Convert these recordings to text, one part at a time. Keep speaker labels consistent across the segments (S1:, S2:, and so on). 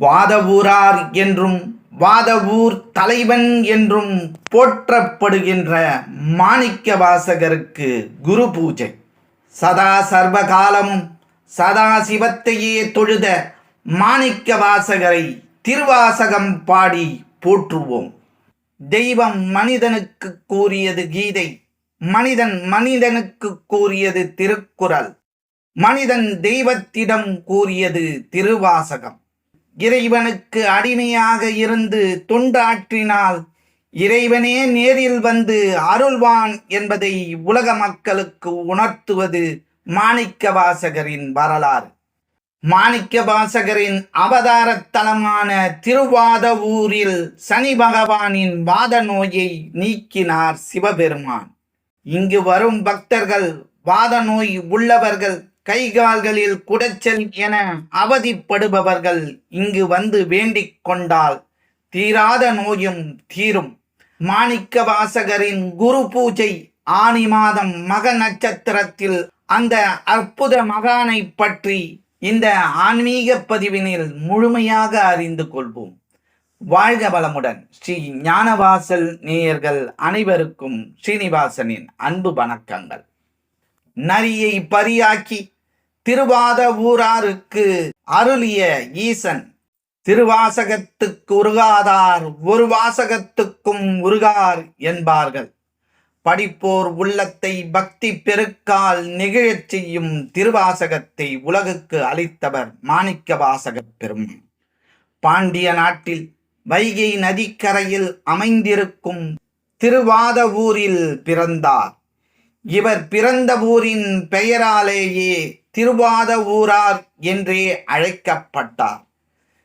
S1: வாதவூரார் என்றும் வாதவூர் தலைவன் என்றும் போற்றப்படுகின்ற மாணிக்க வாசகருக்கு குரு பூஜை. சதா சர்வகாலமும் சதா சிவத்தையே தொழுத மாணிக்க வாசகரை திருவாசகம் பாடி போற்றுவோம். தெய்வம் மனிதனுக்கு கூறியது கீதை மனிதன் மனிதனுக்கு கூறியது திருக்குறள் மனிதன் தெய்வத்திடம் கூறியது திருவாசகம். இறைவனுக்கு அடிமையாக இருந்து தொண்டாற்றினால் இறைவனே நேரில் வந்து அருள்வான் என்பதை உலக மக்களுக்கு உணர்த்துவது மாணிக்க வாசகரின் வரலாறு. மாணிக்க வாசகரின் அவதார தலமான திருவாதவூரில் சனி பகவானின் வாத நோயை நீக்கினார் சிவபெருமான். இங்கு வரும் பக்தர்கள் வாத நோய் உள்ளவர்கள் கை கால்களில் குடைச்சல் என அவதிப்படுபவர்கள் இங்கு வந்து வேண்டிக் கொண்டால் தீராத நோயும் தீரும். மாணிக்க வாசகரின் குரு பூஜை ஆனி மாதம் மக நட்சத்திரத்தில் அந்த அற்புத மகானை பற்றி இந்த ஆன்மீக பதிவினில் முழுமையாக அறிந்து கொள்வோம். வாழ்க வளமுடன். ஸ்ரீ ஞானவாசல் நேயர்கள் அனைவருக்கும் ஸ்ரீனிவாசனின் அன்பு வணக்கங்கள். நரியை பரியாக்கி திருவாத ஊராருக்கு அருளிய ஈசன். திருவாசகத்துக்கு உருகாதார் ஒரு வாசகத்துக்கும் உருகார் என்பார்கள். படிப்போர் உள்ளத்தை பக்தி பெருக்கால் நெகிழச் செய்யும் திருவாசகத்தை உலகுக்கு அளித்தவர் மாணிக்க வாசகப் பெருமான் பாண்டிய நாட்டில் வைகை நதிக்கரையில் அமைந்திருக்கும் திருவாதவூரில் பிறந்தார். இவர் பிறந்த ஊரின் பெயராலேயே திருவாத ஊரார் என்றே அழைக்கப்பட்டார்.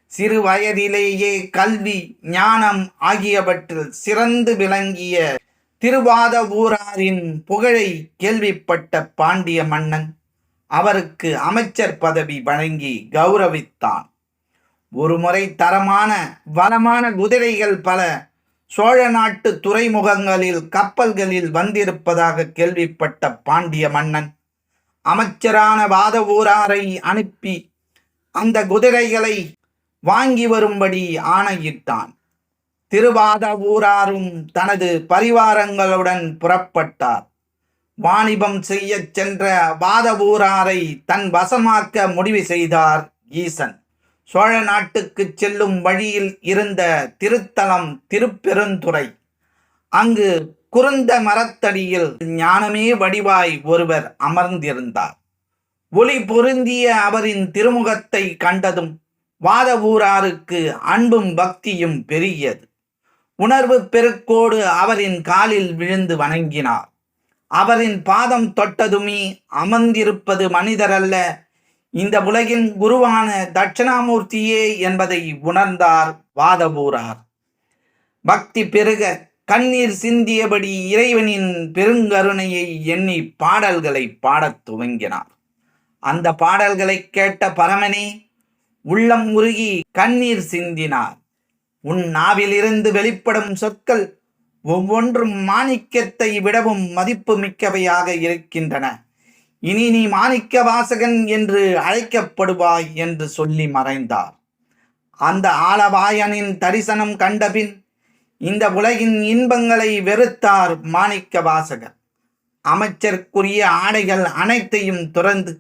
S1: சிறு வயதிலேயே கல்வி ஞானம் ஆகியவற்றில் சிறந்து விளங்கிய திருவாத ஊராரின் புகழை கேள்விப்பட்ட பாண்டிய மன்னன் அவருக்கு அமைச்சர் பதவி வழங்கி கௌரவித்தான். ஒருமுறை தரமான வளமான குதிரைகள் பல சோழ நாட்டு துறைமுகங்களில் கப்பல்களில் வந்திருப்பதாக கேள்விப்பட்ட பாண்டிய மன்னன் அமைச்சரான வாதவூராரை அனுப்பி அந்த குதிரைகளை வாங்கி வரும்படி ஆணையிட்டான். திருவாதவூராரும் தனது பரிவாரங்களுடன் புறப்பட்டார். வாணிபம் செய்யச் சென்ற வாதவூராரை தன் வசமாக்க முடிவு செய்தார் ஈசன். சோழ நாட்டுக்குச் செல்லும் வழியில் இருந்த திருத்தலம் திருப்பெருந்துறை. அங்கு குறுந்த மரத்தடியில் ஞானமே வடிவாய் ஒருவர் அமர்ந்திருந்தார். ஒளி பொருந்திய அவரின் திருமுகத்தை கண்டதும் வாதவூராருக்கு அன்பும் பக்தியும் பெருகியது. உணர்வு பெருக்கோடு அவரின் காலில் விழுந்து வணங்கினார். அவரின் பாதம் தொட்டதுமே அமர்ந்திருப்பது மனிதரல்ல இந்த உலகின் குருவான தட்சிணாமூர்த்தியே என்பதை உணர்ந்தார் வாதபூரார். பக்தி பெருக கண்ணீர் சிந்தியபடி இறைவனின் பெருங்கருணையை எண்ணி பாடல்களை பாடத் துவங்கினார். அந்த பாடல்களை கேட்ட பரமனே உள்ளம் உருகி கண்ணீர் சிந்தினார். உன் நாவிலிருந்து வெளிப்படும் சொற்கள் ஒவ்வொன்றும் மாணிக்கத்தை விடவும் மதிப்பு மிக்கவையாக இருக்கின்றன. இனி நீ மாணிக்க வாசகன் என்று அழைக்கப்படுவாய் என்று சொல்லி மறைந்தார். அந்த ஆலவாயனின் தரிசனம் கண்டபின் இந்த உலகின் இன்பங்களை வெறுத்தார் மாணிக்க வாசகர். அமைச்சருக்குரிய ஆடைகள் அனைத்தையும் துறந்து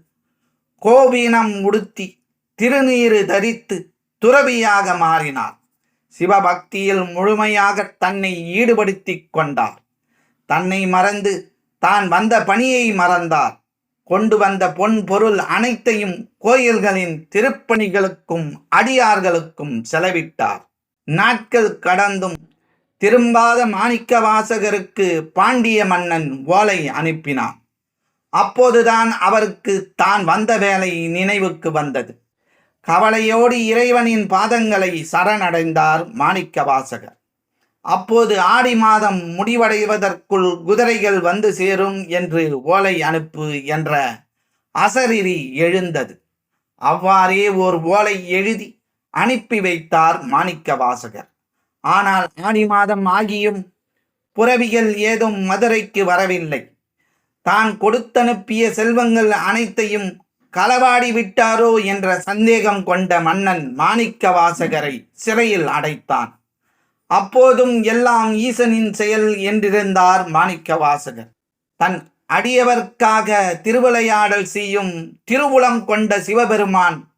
S1: கோவீனம் உடுத்தி திருநீறு தரித்து துறவியாக மாறினார். சிவபக்தியில் முழுமையாக தன்னை ஈடுபடுத்திக் கொண்டார். தன்னை மறந்து தான் வந்த பணியை மறந்தார். கொண்டு வந்த பொன் பொருள் அனைத்தையும் கோயில்களின் திருப்பணிகளுக்கும் அடியார்களுக்கும் செலவிட்டார். நாட்கள் கடந்தும் திரும்பாத மாணிக்க வாசகருக்கு பாண்டிய மன்னன் ஓலை அனுப்பினான். அப்போதுதான் அவருக்கு தான் வந்த வேலை நினைவுக்கு வந்தது. கவலையோடு இறைவனின் பாதங்களை சரணடைந்தார் மாணிக்க வாசகர். அப்போது ஆடி மாதம் முடிவடைவதற்குள் குதிரைகள் வந்து சேரும் என்று ஓலை அனுப்பு என்ற அசரிரி எழுந்தது. அவ்வாறே ஓர் ஓலை எழுதி அனுப்பி வைத்தார் மாணிக்க வாசகர் ஆனால் ஆடி மாதம் ஆகியும் புறவிகள் ஏதும் மதுரைக்கு வரவில்லை. தான் கொடுத்தனுப்பிய செல்வங்கள் அனைத்தையும் களவாடி விட்டாரோ என்ற சந்தேகம் கொண்ட மன்னன் மாணிக்க வாசகரை சிறையில் அடைத்தான். அப்போதும் எல்லாம் ஈசனின் செயல் என்றிருந்தார் மாணிக்க வாசகர் தன் அடியவர்க்காக திருவிளையாடல் செய்யும் திருவுளம் கொண்ட சிவபெருமான்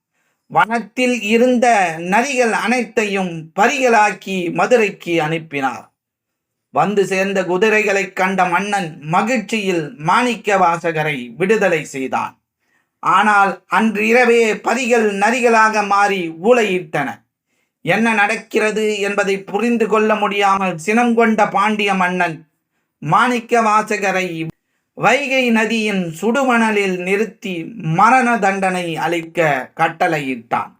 S1: வனத்தில் இருந்த நரிகள் அனைத்தையும் பரிகளாக்கி மதுரைக்கு அனுப்பினார். வந்து சேர்ந்த குதிரைகளைக் கண்ட மன்னன் மகிழ்ச்சியில் மாணிக்க வாசகரை விடுதலை செய்தான். ஆனால் அன்று இரவே பரிகள் நரிகளாக மாறி ஊளையிட்டன. என்ன நடக்கிறது என்பதை புரிந்து கொள்ள முடியாமல் சினம் கொண்ட பாண்டிய மன்னன் மாணிக்க வாசகரை வைகை நதியின் சுடுமணலில் நிறுத்தி மரண தண்டனை அளிக்க கட்டளையிட்டான்.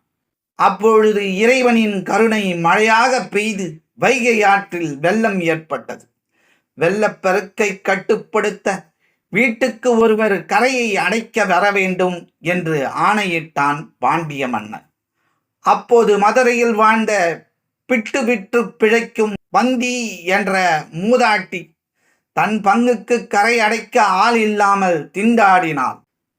S1: அப்பொழுது இறைவனின் கருணை மழையாக பெய்து வைகை ஆற்றில் வெள்ளம் ஏற்பட்டது. வெள்ளப்பெருக்கை கட்டுப்படுத்த வீட்டுக்கு ஒருவர் கரையை அடைக்க வர வேண்டும் என்று ஆணையிட்டான் பாண்டிய மன்னன். அப்போது மதுரையில் வாழ்ந்த பிட்டு விட்டு பிழைக்கும் வந்தி என்ற மூதாட்டி தன் பங்குக்கு கரை அடைக்க ஆள் இல்லாமல் திண்டாடினாள்.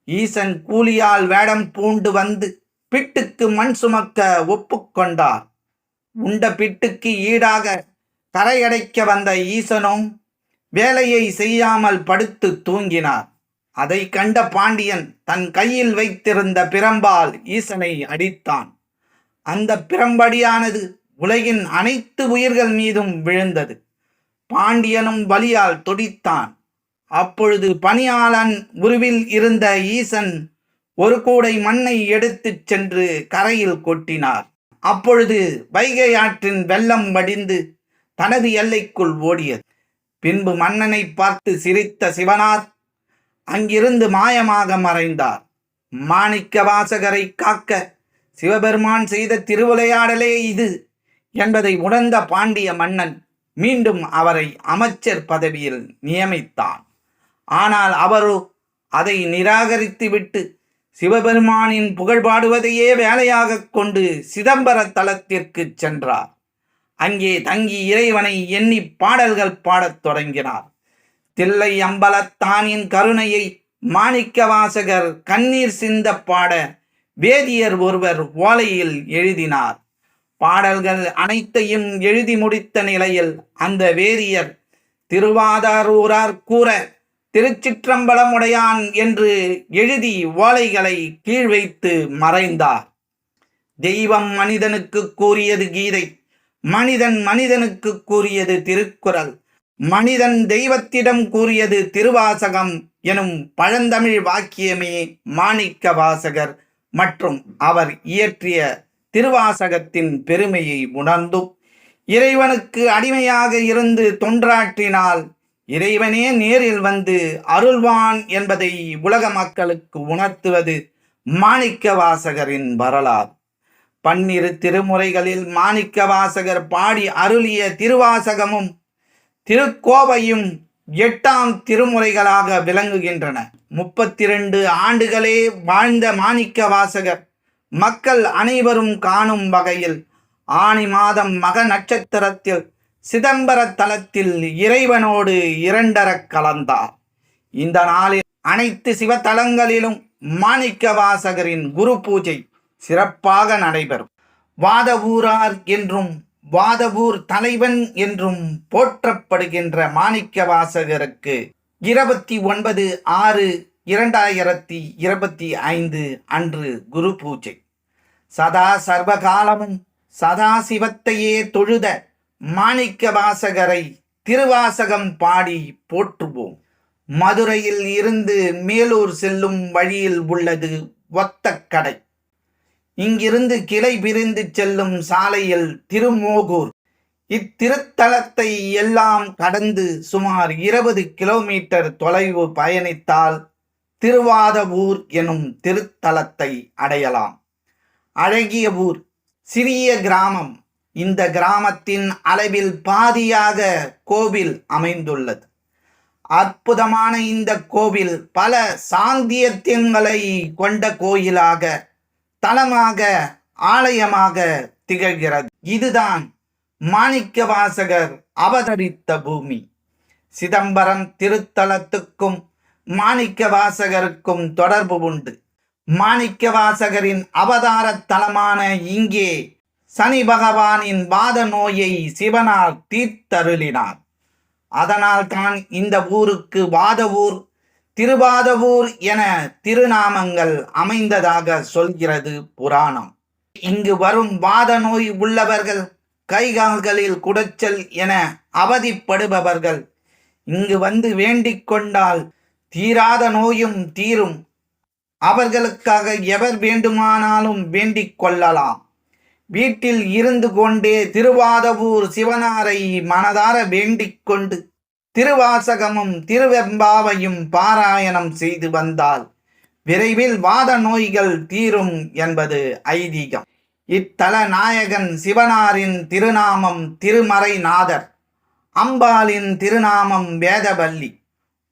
S1: ஈசன் கூலியால் வேடம் பூண்டு வந்து பிட்டுக்கு மண் சுமக்க ஒப்புக்கொண்டார் உண்ட பிட்டுக்கு ஈடாக கரையடைக்க வந்த ஈசனும் வேலையை செய்யாமல் படுத்து தூங்கினார். அதை கண்ட பாண்டியன் தன் கையில் வைத்திருந்த பிரம்பால் ஈசனை அடித்தான். அந்த பிரம்படியானது உலகின் அனைத்து உயிர்கள் மீதும் விழுந்தது. பாண்டியனும் வலியால் துடித்தான். அப்பொழுது பணியாளன் உருவில் இருந்த ஈசன் ஒரு கூடை மண்ணை எடுத்துச் சென்று கரையில் கொட்டினார். அப்பொழுது வைகை ஆற்றின் வெள்ளம் வடிந்து தனது எல்லைக்குள் ஓடியது. பின்பு மன்னனை பார்த்து சிரித்த சிவனார் அங்கிருந்து மாயமாக மறைந்தார். மாணிக்க வாசகரை காக்க சிவபெருமான் செய்த திருவிளையாடலே இது என்பதை உணர்ந்த பாண்டிய மன்னன் மீண்டும் அவரை அமைச்சர் பதவியில் நியமித்தான். ஆனால் அவரோ அதை நிராகரித்துவிட்டு சிவபெருமானின் புகழ் பாடுவதையே வேலையாக கொண்டு சிதம்பர தலத்திற்கு சென்றார். அங்கே தங்கி இறைவனை எண்ணி பாடல்கள் பாடத் தொடங்கினார். தில்லை அம்பலத்தானின் கருணையை மாணிக்கவாசகர் கண்ணீர் சிந்த பாட வேதியர் ஒருவர் ஓலையில் எழுதினார். பாடல்கள் அனைத்தையும் எழுதி முடித்த நிலையில் அந்த வேதியர் திருவாதாரூரார் கூற திருச்சிற்றம்பலமுடையான் என்று எழுதி ஓலைகளை கீழ் வைத்து மறைந்தார். தெய்வம் மனிதனுக்கு கூறியது கீதை மனிதன் மனிதனுக்கு கூறியது திருக்குறள் மனிதன் தெய்வத்திடம் கூறியது திருவாசகம் எனும் பழந்தமிழ் வாக்கியமே மாணிக்க வாசகர் மற்றும் அவர் இயற்றிய திருவாசகத்தின் பெருமையை உணர்ந்தும் இறைவனுக்கு அடிமையாக இருந்து தொன்றாற்றினால் இறைவனே நேரில் வந்து அருள்வான் என்பதை உலக மக்களுக்கு உணர்த்துவது மாணிக்க வாசகரின் வரலாறு. பன்னிரு திருமுறைகளில் மாணிக்க வாசகர் பாடி அருளிய திருவாசகமும் திருக்கோவையும் எட்டாம் திருமுறைகளாக விளங்குகின்றன. முப்பத்தி ரெண்டு ஆண்டுகளே வாழ்ந்த மாணிக்க வாசகர் மக்கள் அனைவரும் காணும் வகையில் ஆணி மாதம் மக நட்சத்திரத்தில் சிதம்பர தலத்தில் இறைவனோடு இரண்டரக் கலந்தார். இந்த நாளில் அனைத்து சிவத்தலங்களிலும் மாணிக்க வாசகரின் குரு பூஜை சிறப்பாக நடைபெறும். வாதவூரார் என்றும் வாதவூர் தலைவன் என்றும் போற்றப்படுகின்ற மாணிக்க வாசகருக்கு இருபத்தி ஒன்பது ஆறு இரண்டாயிரத்தி இருபத்தி ஐந்து அன்று குரு பூஜை. சதா சர்வகாலமும் சதாசிவத்தையே தொழுத மாணிக்க வாசகரை திருவாசகம் பாடி போற்றுவோம். மதுரையில் இருந்து மேலூர் செல்லும் வழியில் உள்ளது ஒத்தக்கடை. இங்கிருந்து கிளை பிரிந்து செல்லும் சாலையில் திருமோகூர். இத்திருத்தலத்தை எல்லாம் கடந்து சுமார் இருபது கிலோமீட்டர் தொலைவு பயணித்தால் திருவாதவூர் எனும் திருத்தலத்தை அடையலாம். அழகிய ஊர். சிறிய கிராமம். இந்த கிராமத்தின் அளவில் பாதியாக கோவில் அமைந்துள்ளது. அற்புதமான இந்த கோவில் பல சாந்தியத்தியங்களை கொண்ட கோயிலாக தலமாக ஆலயமாக திகழ்கிறது. இதுதான் மாணிக்க வாசகர் அவதரித்த பூமி. சிதம்பரம் திருத்தலத்துக்கும் மாணிக்க வாசகருக்கும் தொடர்பு உண்டு. மாணிக்கவாசகரின் அவதார தலமான இங்கே சனி பகவானின் வாத நோயை சிவனால் தீர்த்தருளினார். அதனால் தான் இந்த ஊருக்கு வாதவூர் திருவாதவூர் என திருநாமங்கள் அமைந்ததாக சொல்கிறது புராணம். இங்கு வரும் வாத நோய் உள்ளவர்கள் கைகால்களில் குடைச்சல் என அவதிப்படுபவர்கள் இங்கு வந்து வேண்டிக் கொண்டால் தீராத நோயும் தீரும். அவர்களுக்காக எவர் வேண்டுமானாலும் வேண்டிக் கொள்ளலாம். வீட்டில் இருந்து கொண்டே திருவாதவூர் சிவனாரை மனதார வேண்டிக் கொண்டு திருவாசகமும் திருவெம்பாவையும் பாராயணம் செய்து வந்தால் விரைவில் வாத நோய்கள் தீரும் என்பது ஐதீகம். இத்தல நாயகன் சிவனாரின் திருநாமம் திருமறைநாதர் அம்பாளின் திருநாமம் வேதவல்லி.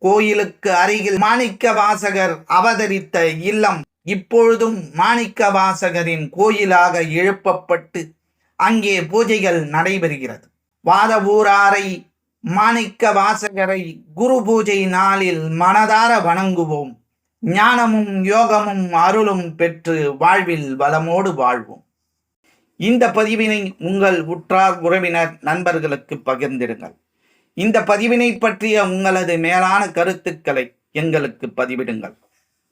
S1: கோயிலுக்கு அருகில் மாணிக்க வாசகர் அவதரித்த இல்லம் இப்பொழுதும் மாணிக்க வாசகரின் கோயிலாக எழுப்பப்பட்டு அங்கே பூஜைகள் நடைபெறுகிறது. வாதவூராரை மாணிக்க வாசகரை குரு பூஜை நாளில் மனதார வணங்குவோம். ஞானமும் யோகமும் அருளும் பெற்று வாழ்வில் வளமோடு வாழ்வோம். இந்த பதிவினை உங்கள் உற்றார் உறவினர் நண்பர்களுக்கு பகிர்ந்திடுங்கள். இந்த பதிவினை பற்றிய உங்களது மேலான கருத்துக்களை எங்களுக்கு பதிவிடுங்கள்.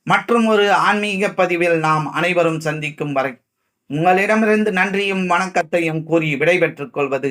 S1: மற்றும் ஒரு ஆன்மீக பதிவில் நாம் அனைவரும் சந்திக்கும் வரை உங்களிடமிருந்து நன்றியும் வணக்கத்தையும் கூறி விடைபெற்றுக் கொள்வது